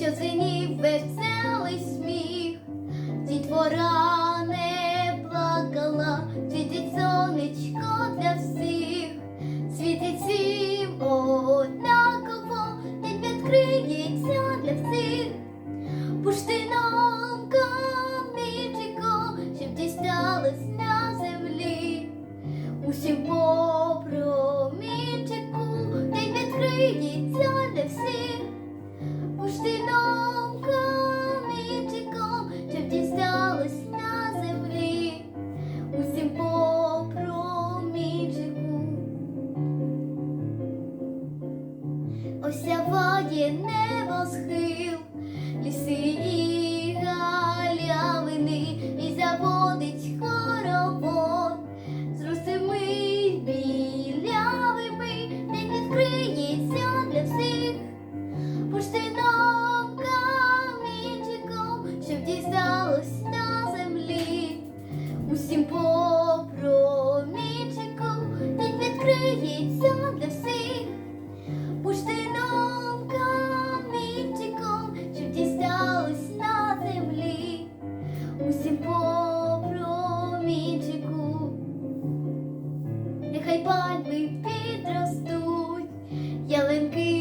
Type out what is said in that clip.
що звенів веселий сміх, дітвора не плакала, світить сонечко для всіх, світить всім однаково, день відкриється для всіх. Буштином камінчиком, щоб дісталось на землі. Усім по день відкриється осяває небо схил, ліси і галявини і заводить хоровод з русими білявими, де відкриється для всіх поштином камінчиком, щоб дісталось на землі. Усім попромінчиком, де відкриється для. Сонці по промінчику, нехай пальми підростуть ялинки.